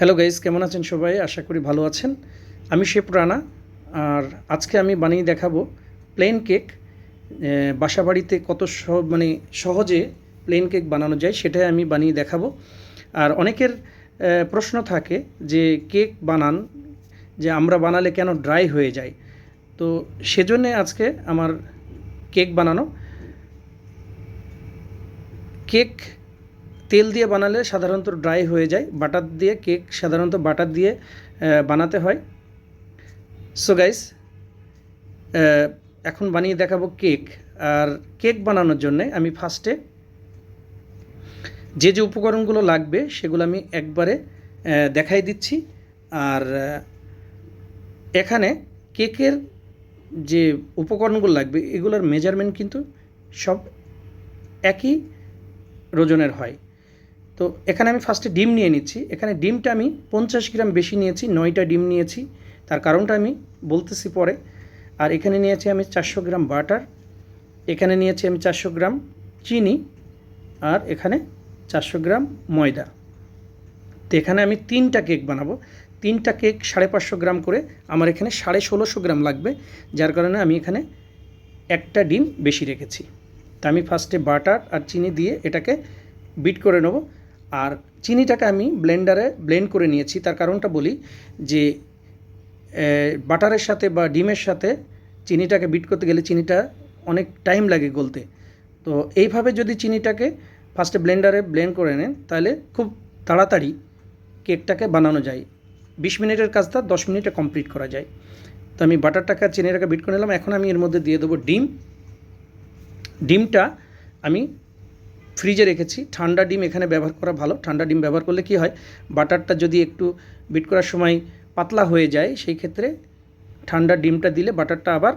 Hello guys কেমন আছেন সবাই? আশা করি ভালো আছেন। আমি শেপ রানা, আর আজকে আমি বানিয়ে দেখাবো প্লেন কেক বাসা বাড়িতে কত মানে সহজে প্লেন কেক বানানো যায়, সেটাই আমি বানিয়ে দেখাবো। আর অনেকের প্রশ্ন থাকে যে কেক বানান, যে আমরা বানালে কেন ড্রাই হয়ে যায়? তো সেজন্যে আজকে আমার কেক বানানো। কেক তেল দিয়ে বানালে সাধারণত ড্রাই হয়ে যায়। বাটার দিয়ে কেক সাধারণত বাটার দিয়ে বানাতে হয়। সো গাইস এখন বানিয়ে দেখাবো কেক আর কেক বানানোর জন্যে আমি ফার্স্টে যে যে উপকরণগুলো লাগবে সেগুলো আমি একবারে দেখাই দিচ্ছি। আর এখানে কেকের যে উপকরণগুলো লাগবে, এগুলোর মেজারমেন্ট কিন্তু সব একই ওজনের হয়। তো এখানে আমি ফার্স্টে ডিম নিয়ে নিচ্ছি। এখানে ডিমটা আমি পঞ্চাশ গ্রাম বেশি নিয়েছি, নয়টা ডিম নিয়েছি। তার কারণটা আমি বলতেছি পরে। আর এখানে নিয়েছি আমি চারশো গ্রাম বাটার, এখানে নিয়েছি আমি চারশো গ্রাম চিনি, আর এখানে চারশো গ্রাম ময়দা। তো এখানে আমি তিনটা কেক বানাবো। তিনটা কেক সাড়ে পাঁচশো গ্রাম করে, আমার এখানে সাড়ে ষোলোশো গ্রাম লাগবে, যার কারণে আমি এখানে একটা ডিম বেশি রেখেছি। তা আমি ফার্স্টে বাটার আর চিনি দিয়ে এটাকে বিট করে নেব। আর চিনিটাকে আমি ব্লেন্ডারে ব্লেন্ড করে নিয়েছি। তার কারণটা বলি যে বাটারের সাথে বা ডিমের সাথে চিনিটাকে বিট করতে গেলে চিনিটা অনেক টাইম লাগে গলতে। তো এইভাবে যদি চিনিটাকে ফার্স্টে ব্লেন্ডারে ব্লেন্ড করে নেন, তাহলে খুব তাড়াতাড়ি কেকটাকে বানানো যায়। বিশ মিনিটের কাজটা দশ মিনিটে কমপ্লিট করা যায়। তো আমি বাটারটাকে চিনিটাকে বিট করে নিলাম। এখন আমি এর মধ্যে দিয়ে দেবো ডিম। ডিমটা আমি ফ্রিজে রেখেছি। ঠান্ডা ডিম এখানে ব্যবহার করা ভালো। ঠান্ডা ডিম ব্যবহার করলে কি হয়, বাটারটা যদি একটু বিট করার সময় পাতলা হয়ে যায়, সেই ক্ষেত্রে ঠান্ডা ডিমটা দিলে বাটারটা আবার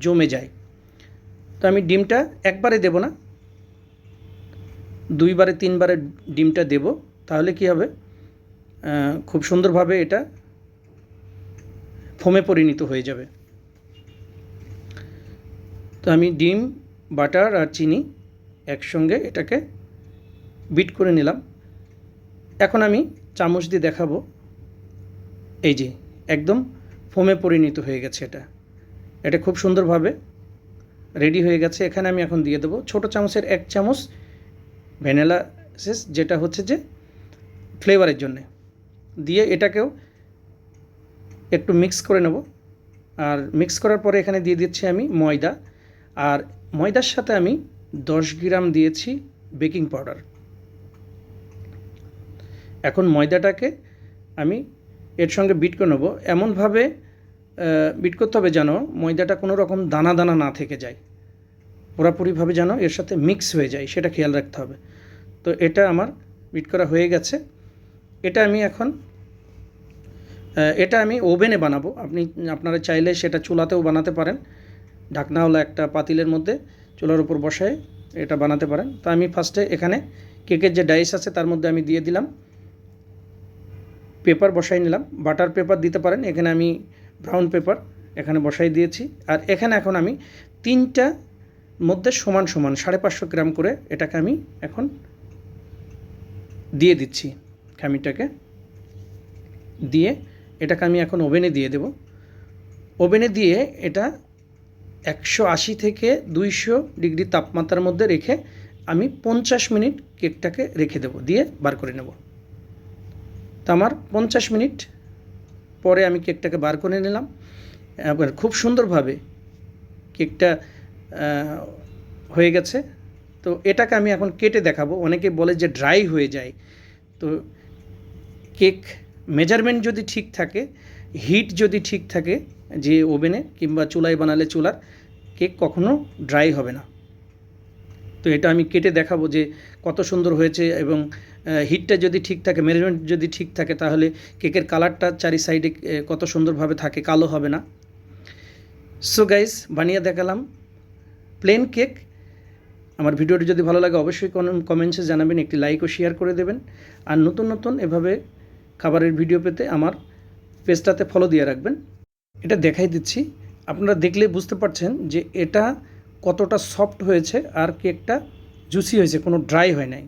জমে যায়। তো আমি ডিমটা একবারে দেব না। দুইবারে, তিনবারে ডিমটা দেব। তাহলে কি হবে? খুব সুন্দরভাবে এটা ফোমে পরিণত হয়ে যাবে। তো আমি ডিম, বাটার আর চিনি একসঙ্গে এটাকে বিট করে নিলাম। এখন আমি চামচ দিয়ে দেখাবো। এই যে, একদম ফোমে পরিণত হয়ে গেছে এটা। এটা খুব সুন্দরভাবে রেডি হয়ে গেছে। এখানে আমি এখন দিয়ে দেবো ছোটো চামচের এক চামচ ভ্যানিলা এসেস যেটা হচ্ছে যে ফ্লেভারের জন্যে। দিয়ে এটাকেও একটু মিক্স করে নেব। আর মিক্স করার পরে এখানে দিয়ে দিচ্ছি আমি ময়দা। আর ময়দার সাথে আমি দশ গ্রাম দিয়েছি বেকিং পাউডার। এখন ময়দাটাকে আমি এর সঙ্গে বিট করে নেব। এমনভাবে বিট করতে হবে যেন ময়দাটা কোনো রকম দানা দানা না থেকে যায়। পুরাপুরিভাবে যেন এর সাথে মিক্স হয়ে যায়, সেটা খেয়াল রাখতে হবে। তো এটা আমার বিট করা হয়ে গেছে। এটা আমি এখন এটা আমি ওভেনে বানাবো। আপনি, আপনারা চাইলে সেটা চুলাতেও বানাতে পারেন। ঢাকনাওয়ালা একটা পাতিলের মধ্যে। চুলার উপর বসায় এটা বানাতে পারেন। তো আমি ফার্স্টে এখানে কেকের যে ডাইস আছে তার মধ্যে আমি দিয়ে দিলাম। পেপার বসাই নিলাম। বাটার পেপার দিতে পারেন। এখানে আমি ব্রাউন পেপার এখানে বসাই দিয়েছি। আর এখানে এখন আমি তিনটা মধ্যে সমান সমান সাড়ে পাঁচশো গ্রাম করে এটাকে আমি এখন দিয়ে দিচ্ছি খামিটাকে দিয়ে এটাকে আমি এখন ওভেনে দিয়ে দেব। ওভেনে দিয়ে এটা একশো আশি থেকে দুইশো ডিগ্রি তাপমাত্রার মধ্যে রেখে আমি পঞ্চাশ মিনিট কেকটাকে রেখে দেবো, দিয়ে বার করে নেব। তো আমার পঞ্চাশ মিনিট পরে আমি কেকটাকে বার করে নিলাম। খুব সুন্দরভাবে কেকটা হয়ে গেছে। তো এটাকে আমি এখন কেটে দেখাবো। অনেকে বলে যে ড্রাই হয়ে যায়। তো কেক মেজারমেন্ট যদি ঠিক থাকে, হিট যদি ঠিক থাকে যে ওভেনে কিংবা চুলায় বানালে চুলার, কেক কখনো ড্রাই হবে না। তো এটা আমি কেটে দেখাবো যে কত সুন্দর হয়েছে এবং হিটটা যদি ঠিক থাকে, মেজারমেন্ট যদি ঠিক থাকে, তাহলে কেকের কালারটা চারি সাইডে কত সুন্দরভাবে থাকে, কালো হবে না। সো গাইস বানিয়ে দেখালাম প্লেন কেক আমার ভিডিওটি যদি ভালো লাগে, অবশ্যই কমেন্টসে জানাবেন, একটি লাইক ও শেয়ার করে দেবেন। আর নতুন নতুন এভাবে খাবারের ভিডিও পেতে আমার পেজটাতে ফলো দিয়ে রাখবেন। এটা দেখাই দিচ্ছি। আপনারা দেখলে বুঝতে পারছেন যে এটা কতটা সফট হয়েছে আর কেকটা জুসি হয়েছে, কোনো ড্রাই হয় নাই।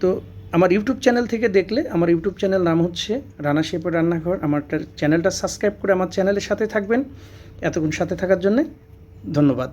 তো আমার ইউটিউব চ্যানেল থেকে দেখলে, আমার ইউটিউব চ্যানেল নাম হচ্ছে রানা শেপের রান্নাঘর। আমার চ্যানেলটা সাবস্ক্রাইব করে আমার চ্যানেলের সাথে থাকবেন। এতক্ষণ সাথে থাকার জন্যে ধন্যবাদ।